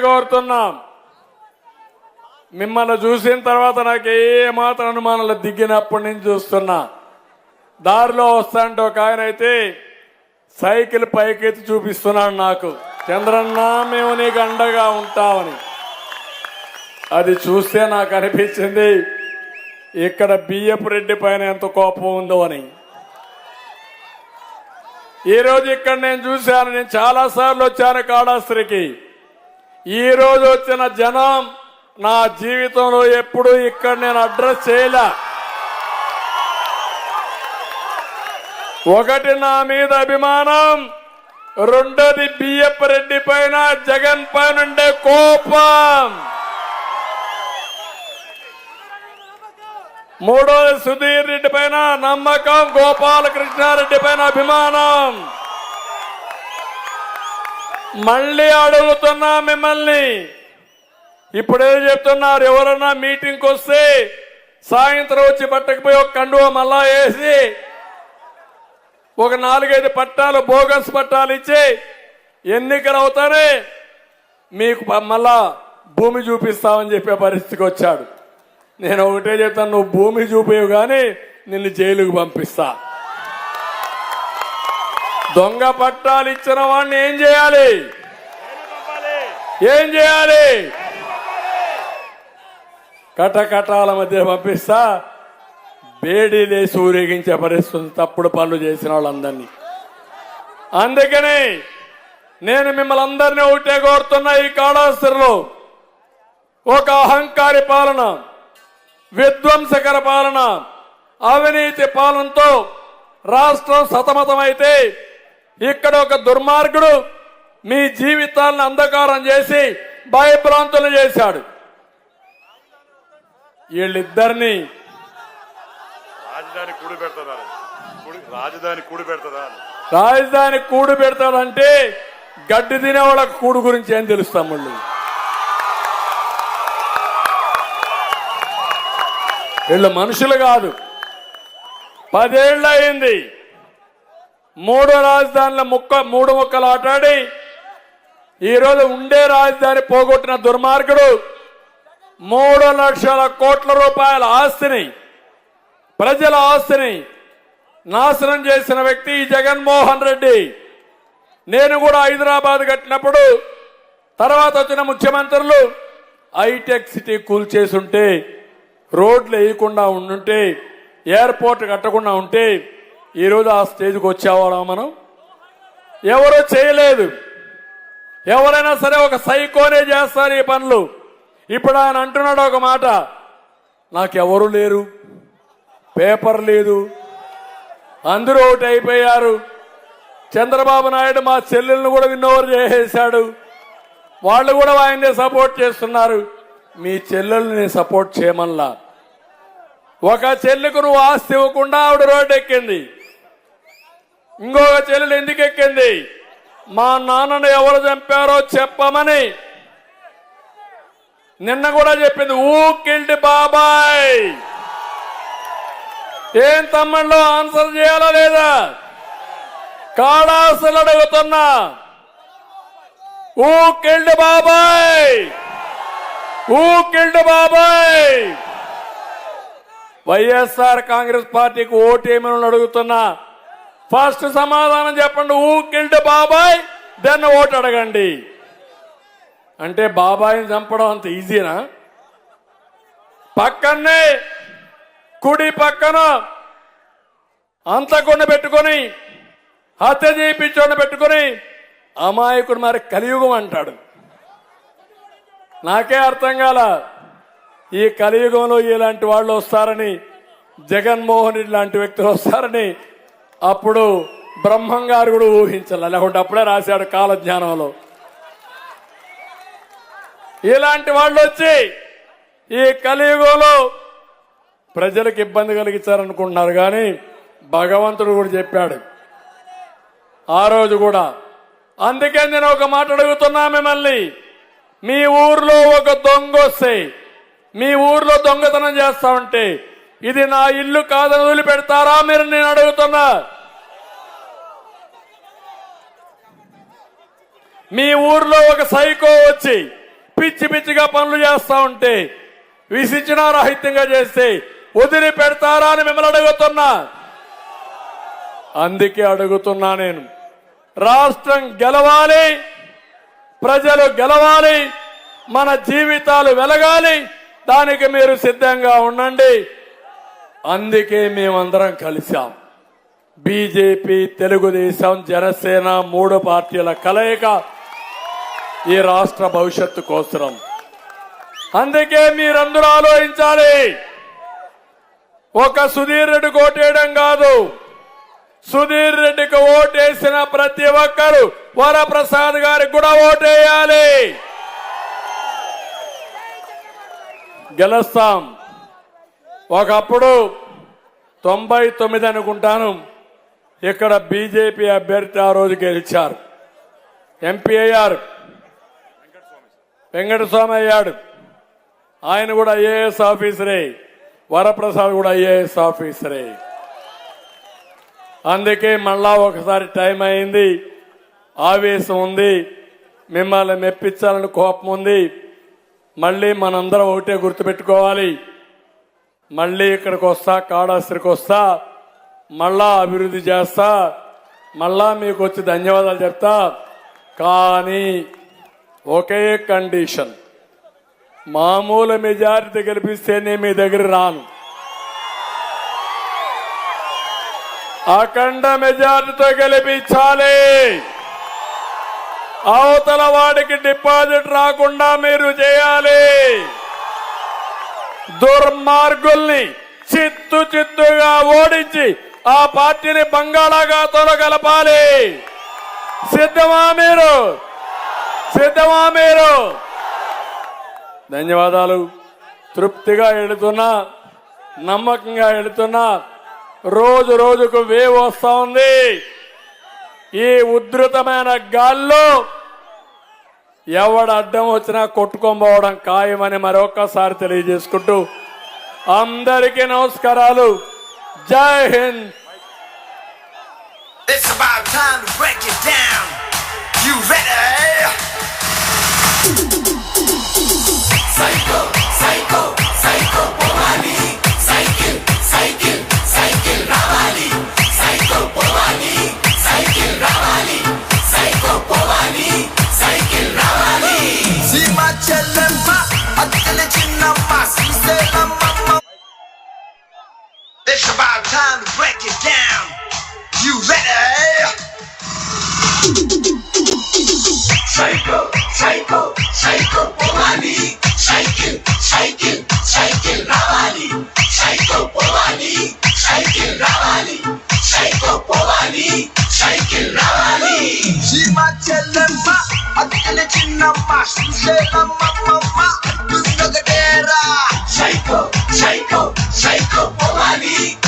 కోరుతున్నాం. మిమ్మల్ని చూసిన తర్వాత నాకు ఏ మాత్రం అనుమానాలు దిగినప్పటి నుంచి చూస్తున్నా. దారిలో వస్తాంటే ఒక ఆయన అయితే సైకిల్ పైకెత్తి చూపిస్తున్నాడు నాకు. చంద్రన్న మేము నీకు అండగా ఉంటామని. అది చూస్తే నాకు అనిపించింది ఇక్కడ బియ్యపు రెడ్డి పైన ఎంత కోపం ఉందో అని. ఈ రోజు ఇక్కడ నేను చూశాను నేను చాలాసార్లు వచ్చాను కాళాస్త్రికి ఈరోజు వచ్చిన జనం నా జీవితంలో ఎప్పుడు ఇక్కడ నేను అడ్రస్ చేయలే. ఒకటి నా మీద అభిమానం రెండోది బియ్యప్ప రెడ్డి పైన జగన్ పైన ఉండే కోపం. మూడోది సుధీర్ రెడ్డి పైన నమ్మకం గోపాలకృష్ణారెడ్డి పైన అభిమానం. మళ్ళీ అడుగుతున్నా మిమ్మల్ని. ఇప్పుడు ఏం చెప్తున్నారు ఎవరన్నా మీటింగ్కి వస్తే సాయంత్రం వచ్చి పట్టకపోయి ఒక కండువ మళ్ళా వేసి ఒక నాలుగైదు పట్టాలు బోగస్ పట్టాలు ఇచ్చి ఎన్నికలు అవుతానే మీకు మళ్ళా భూమి చూపిస్తామని చెప్పే పరిస్థితికి వచ్చాడు. నేను ఒకటే చెప్తాను నువ్వు భూమి చూపేవు కానీ నిన్ను జైలుకు పంపిస్తా. దొంగ పట్టాలు ఇచ్చిన వాడిని ఏం చేయాలి? ఏం చేయాలి? కటకటాల మధ్య పంపిస్తా. వేడిలేసి ఊరేగించే పరిస్థితి తప్పుడు పనులు చేసిన వాళ్ళందరినీ. అందుకని నేను మిమ్మల్ని అందరినీ ఒకటే కోరుతున్నా ఈ కాళాస్త్రలో ఒక అహంకారి పాలన విధ్వంసకర పాలన అవినీతి పాలనతో రాష్ట్రం సతమతమైతే ఇక్కడ ఒక దుర్మార్గుడు మీ జీవితాలను అంధకారం చేసి భయభ్రాంతులు చేశాడు. వీళ్ళిద్దరిని రాజధాని కూడి పెడతారా? రాజధాని కూడి పెడతారా? రాజధాని కూడు పెడతాడంటే గడ్డి తినే వాళ్ళకి కూడు గురించి ఏం తెలుస్తాం మళ్ళీ వీళ్ళు మనుషులు కాదు. పదేళ్ళు అయింది మూడు రాజధానుల ముక్క మూడు ముక్కలు ఆటాడి ఈరోజు ఉండే రాజధాని పోగొట్టిన దుర్మార్గుడు. మూడు లక్షల కోట్ల రూపాయల ఆస్తిని ప్రజల ఆస్తిని నాశనం చేసిన వ్యక్తి జగన్మోహన్ రెడ్డి. నేను కూడా హైదరాబాద్ కట్టినప్పుడు తర్వాత వచ్చిన ముఖ్యమంత్రులు హైటెక్ సిటీ కూల్చేసుంటే రోడ్లు వేయకుండా ఉండుంటే ఎయిర్పోర్ట్ కట్టకుండా ఉంటే ఈరోజు ఆ స్టేజ్కి వచ్చేవాళ్ళం మనం. ఎవరు చేయలేదు. ఎవరైనా సరే ఒక సైకోనే చేస్తారు ఈ పనులు. ఇప్పుడు ఆయన అంటున్నాడు ఒక మాట. నాకెవరు లేరు. పేపర్ లేదు. అందరూ ఒకటి అయిపోయారు. చంద్రబాబు నాయుడు మా చెల్లెలను కూడా విన్నోవర్ చేసేశాడు. వాళ్ళు కూడా ఆయన్నే సపోర్ట్ చేస్తున్నారు. మీ చెల్లెల్ని సపోర్ట్ చేయమల్లా ఒక చెల్లికి నువ్వు ఆస్తి ఇవ్వకుండా ఆవిడ రోడ్డు ఎక్కింది. ఇంకొక చెల్లెలు ఎందుకు ఎక్కింది? మా నాన్నను ఎవరు చంపారో చెప్పమని. నిన్న కూడా చెప్పింది ఊ కిల్డ్ బాబాయ్. ఏం తమ్ముళ్ళు ఆన్సర్ చేయాలా లేదా? కాళాసులు అడుగుతున్నా. ఊ కిల్డ్ బాబాయ్. ఊ కిల్డ్ బాబాయ్. వైఎస్ఆర్ కాంగ్రెస్ పార్టీకి ఓటేమని అడుగుతున్నా. ఫస్ట్ సమాధానం చెప్పండి ఊ కిల్డ్ బాబాయ్ దెన్ ఓటు అడగండి. అంటే బాబాయిని చంపడం అంత ఈజీనా? పక్కనే కుడి పక్కన అంతకుండా పెట్టుకొని హత్య చేయించోని పెట్టుకొని అమాయకుడు మరి కలియుగం అంటాడు. నాకే అర్థం కాల ఈ కలియుగంలో ఇలాంటి వాళ్ళు వస్తారని జగన్మోహన్ రెడ్డి లాంటి వ్యక్తులు వస్తారని అప్పుడు బ్రహ్మం గారు కూడా ఊహించాల. లేకుంటే అప్పుడే రాశాడు కాలజ్ఞానంలో. ఇలాంటి వాళ్ళు వచ్చి ఈ కలియుగంలో ప్రజలకు ఇబ్బంది కలిగించారనుకుంటున్నారు. కానీ భగవంతుడు కూడా చెప్పాడు. ఆ రోజు కూడా అందుకే నేను ఒక మాట అడుగుతున్నా మిమ్మల్ని. మీ ఊర్లో ఒక దొంగ వస్తే మీ ఊర్లో దొంగతనం చేస్తా ఉంటే ఇది నా ఇల్లు కాదని వదిలిపెడతారా మీరు? నేను అడుగుతున్నా. మీ ఊర్లో ఒక సైకో వచ్చి పిచ్చి పిచ్చిగా పనులు చేస్తా ఉంటే విసిచ్చిన రాహిత్యంగా చేస్తే వదిలి పెడతారా అని మిమ్మల్ని అడుగుతున్నా. అందుకే అడుగుతున్నా నేను. రాష్ట్రం గెలవాలి ప్రజలు గెలవాలి మన జీవితాలు వెలగాలి దానికి మీరు సిద్ధంగా ఉండండి. అందుకే మేమందరం కలిశాం. బీజేపీ తెలుగుదేశం జనసేన మూడు పార్టీల కలయిక ఈ రాష్ట్ర భవిష్యత్తు కోసరం. అందుకే మీరందరూ ఆలోచించాలి. ఒక సుధీర్ రెడ్డి కోటేయడం కాదు. సుధీర్ రెడ్డికి ఓటేసిన ప్రతి ఒక్కరు వరప్రసాద్ గారికి కూడా ఓటేయాలి. గెలుస్తాం. ఒకప్పుడు తొంభై తొమ్మిది అనుకుంటాను. ఇక్కడ బీజేపీ అభ్యర్థి ఆ రోజు గెలిచారు. ఎంపీ అయ్యారు. వెంకటస్వామి అయ్యాడు ఆయన కూడా ఐఏఎస్ ఆఫీసరే. వరప్రసాద్ కూడా ఐఏఎస్ ఆఫీసరే. అందుకే మళ్ళా ఒకసారి టైం అయింది. ఆవేశం ఉంది. మిమ్మల్ని మెప్పించాలని కోపం ఉంది. మళ్ళీ మనందరం ఒకటే గుర్తుపెట్టుకోవాలి. మళ్ళీ ఇక్కడికి వస్తా కాడాస్త్రికి వస్తా మళ్ళా అభివృద్ధి చేస్తా మళ్ళా మీకు వచ్చి ధన్యవాదాలు చెప్తా. కానీ ఒకే కండిషన్. మామూలు మెజారిటీ గెలిపిస్తేనే మీ దగ్గర రాను. అఖండ మెజారిటీతో గెలిపించాలి. అవతల వాడికి డిపాజిట్ రాకుండా మీరు చేయాలి. దుర్మార్గుల్ని చిత్తు చిత్తుగా ఓడించి ఆ పార్టీని బంగాళాఖాతంలో కలపాలి. సిద్ధమా మీరు? సిద్ధమా మీరు? ధన్యవాదాలు. తృప్తిగా ఎడుతున్నా నమ్మకంగా ఎడుతున్నా రోజు రోజుకు వేవ్ వస్తూ ఉంది. ఈ ఉధృతమైన గాల్లో ఎవడ అడ్డం వచ్చినా కొట్టుకోబోవడం ఖాయమని మరొకసారి తెలియజేసుకుంటూ అందరికీ నమస్కారాలు. జై Hind. Psycho, psycho, psycho, Pomani. Cycle, cycle, cycle, Ravali. Psycho, Pomani. Cycle, Ravali. Psycho, Pomani. Cycle, Ravali. Sima Chellemma, Attele Chinnamma, Sriselamma, Mamma, Dundagadera. Psycho, psycho, psycho, Pomani.